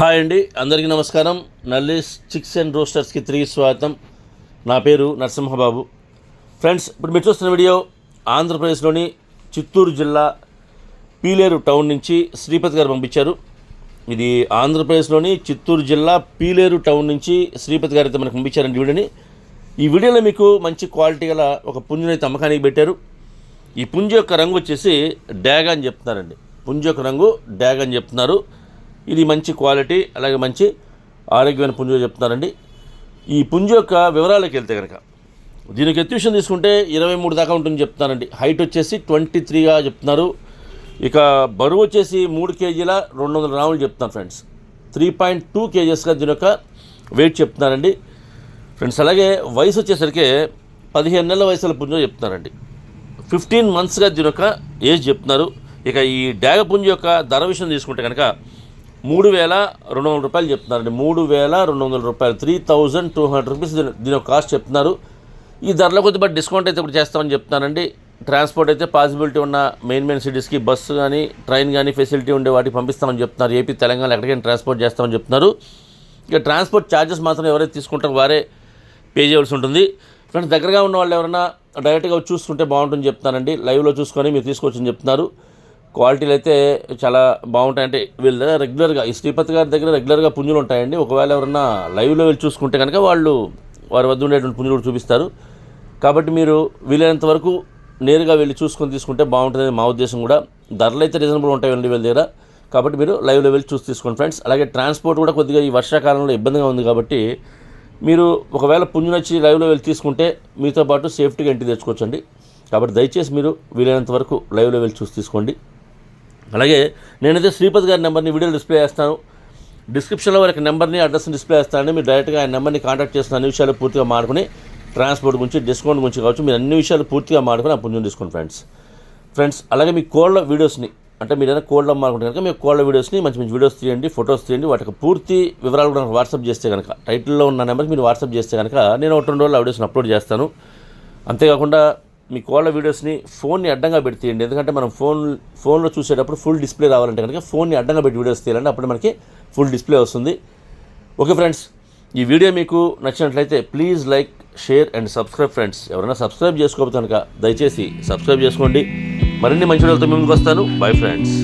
Hi అండి అందరికీ నమస్కారం. నల్లేష్ చిక్స్ అండ్ రోస్టర్స్కి తిరిగి స్వాగతం. నా పేరు నరసింహబాబు. ఫ్రెండ్స్ ఇప్పుడు మీరు చూస్తున్న వీడియో ఆంధ్రప్రదేశ్లోని చిత్తూరు జిల్లా పీలేరు టౌన్ నుంచి శ్రీపతి గారు పంపించారు. ఇది ఆంధ్రప్రదేశ్లోని చిత్తూరు జిల్లా పీలేరు టౌన్ నుంచి శ్రీపతి గారు అయితే మనకు పంపించారండి వీడియోని. ఈ వీడియోలో మీకు మంచి క్వాలిటీ గల ఒక పుంజుని అయితే అమ్మకానికి పెట్టారు. ఈ పుంజు యొక్క రంగు వచ్చేసి డ్యాగ్ అని చెప్తున్నారండి. పుంజు యొక్క రంగు డ్యాగ్ అని చెప్తున్నారు. ఇది మంచి క్వాలిటీ అలాగే మంచి ఆరోగ్యమైన పుంజు చెప్తున్నారండి. ఈ పుంజు యొక్క వివరాలకు వెళ్తే కనుక దీనికి ఎత్తు విషయం తీసుకుంటే ఇరవై మూడు దాకా ఉంటుంది చెప్తున్నారండి. హైట్ వచ్చేసి ట్వంటీ త్రీగా చెప్తున్నారు. ఇక బరువు వచ్చేసి మూడు కేజీల రెండు వందల గ్రాములు చెప్తున్నారు ఫ్రెండ్స్ త్రీ పాయింట్ టూ కేజెస్గా దీని యొక్క వెయిట్ చెప్తున్నారండి. ఫ్రెండ్స్ అలాగే వయసు వచ్చేసరికి పదిహేను నెలల వయసుల పుంజు చెప్తున్నారండి. ఫిఫ్టీన్ మంత్స్గా దీని యొక్క ఏజ్ చెప్తున్నారు. ఇక ఈ డాగ పుంజు యొక్క ధర విషయం తీసుకుంటే కనుక మూడు వేల రెండు వందల రూపాయలు చెప్తున్నారండి. మూడు వేల రెండు వందల రూపాయలు. Three thousand two hundred rupees దీని దీని యొక్క కాస్ట్ చెప్తున్నారు. ఈ ధరలో కొద్దిగా డిస్కౌంట్ అయితే ఇప్పుడు చేస్తామని చెప్తున్నానండి ట్రాన్స్పోర్ట్ అయితే పాసిబిలిటీ ఉన్న మెయిన్ మెయిన్ సిటీస్కి బస్సు కానీ ట్రైన్ కానీ ఫెసిలిటీ ఉండే వాటికి పంపిస్తామని చెప్తున్నారు. ఏపీ తెలంగాణ ఎక్కడికైనా ట్రాన్స్పోర్ట్ చేస్తామని చెప్తున్నారు. ఇక ట్రాన్స్పోర్ట్ ఛార్జెస్ మాత్రం ఎవరైతే తీసుకుంటారో వారే పే చేయవలసి ఉంటుంది. ఫ్రెండ్స్ దగ్గరగా ఉన్న వాళ్ళు ఎవరైనా డైరెక్ట్గా చూసుకుంటే బాగుంటుందని చెప్తానండి లైవ్లో చూసుకొని మీరు తీసుకోవచ్చని చెప్తున్నారు. క్వాలిటీలు అయితే చాలా బాగుంటాయి. అంటే వీళ్ళ దగ్గర రెగ్యులర్గా ఈ శ్రీపతి గారి దగ్గర రెగ్యులర్గా పుంజులు ఉంటాయండి ఒకవేళ ఎవరన్నా లైవ్లో వెళ్ళి చూసుకుంటే కనుక వాళ్ళు వారి వద్ద ఉండేటువంటి పుంజులు కూడా చూపిస్తారు. కాబట్టి మీరు వీలైనంత వరకు నేరుగా వెళ్ళి చూసుకొని తీసుకుంటే బాగుంటుందని మా ఉద్దేశం కూడా. ధరలు అయితే రీజనబుల్ ఉంటాయండి వీళ్ళ దగ్గర. కాబట్టి మీరు లైవ్లో వెళ్ళి చూసి తీసుకోండి ఫ్రెండ్స్. అలాగే ట్రాన్స్పోర్ట్ కూడా కొద్దిగా ఈ వర్షాకాలంలో ఇబ్బందిగా ఉంది కాబట్టి మీరు ఒకవేళ పుంజు నచ్చి లైవ్లో వెళ్ళి తీసుకుంటే మీతో పాటు సేఫ్టీగా ఇంటికి తెచ్చుకోవచ్చండి. కాబట్టి దయచేసి మీరు వీలైనంత వరకు లైవ్లో వెళ్ళి చూసి తీసుకోండి. అలాగే నేనైతే శ్రీపతి గారి నెంబర్ని వీడియో డిస్ప్లే చేస్తాను. డిస్క్రిప్షన్లో వారికి నెంబర్ని అడ్రస్ని డిస్ప్లే చేస్తానండి. మీరు డైరెక్ట్గా ఆయన నెంబర్ని కాంటాక్ట్ చేసిన అన్ని విషయాలు పూర్తిగా మాడుకుని ట్రాన్స్పోర్ట్ గురించి డిస్కౌంట్ గురించి కావచ్చు మీరు అన్ని విషయాలు పూర్తిగా మాడుకుని ఆ పుణ్యం తీసుకోండి ఫ్రెండ్స్. ఫ్రెండ్స్ అలాగే మీ కోళ్ళ వీడియోస్ని అంటే మీరు ఏదైనా కోళ్ళ అమ్మాలనుకుంటే కనుక మీ కోళ్ళ వీడియోస్ని మంచి మంచి వీడియోస్ తీయండి ఫొటోస్ తీయండి వాటికి పూర్తి వివరాలు కూడా నాకు వాట్సాప్ చేస్తే కనుక టైటిల్లో ఉన్న నెంబర్కి మీరు వాట్సాప్ చేస్తే కనుక నేను ఒక రెండు రోజులు ఆ వీడియోస్ని అప్లోడ్ చేస్తాను. అంతేకాకుండా మీ కోళ్ళ వీడియోస్ని ఫోన్ని అడ్డంగా పెట్టి ఎందుకంటే మనం ఫోన్ ఫోన్లో చూసేటప్పుడు ఫుల్ డిస్ప్లే రావాలంటే కనుక ఫోన్ని అడ్డంగా పెట్టి వీడియోస్ తీయాలంటే అప్పుడు మనకి ఫుల్ డిస్ప్లే వస్తుంది. ఓకే ఫ్రెండ్స్ ఈ వీడియో మీకు నచ్చినట్లయితే please like share and subscribe friends ఎవరైనా సబ్స్క్రైబ్ చేసుకోకపోతే కనుక దయచేసి సబ్స్క్రైబ్ చేసుకోండి. మరిన్ని మంచి వీడియోలతో ముందుకు వస్తాను. Bye friends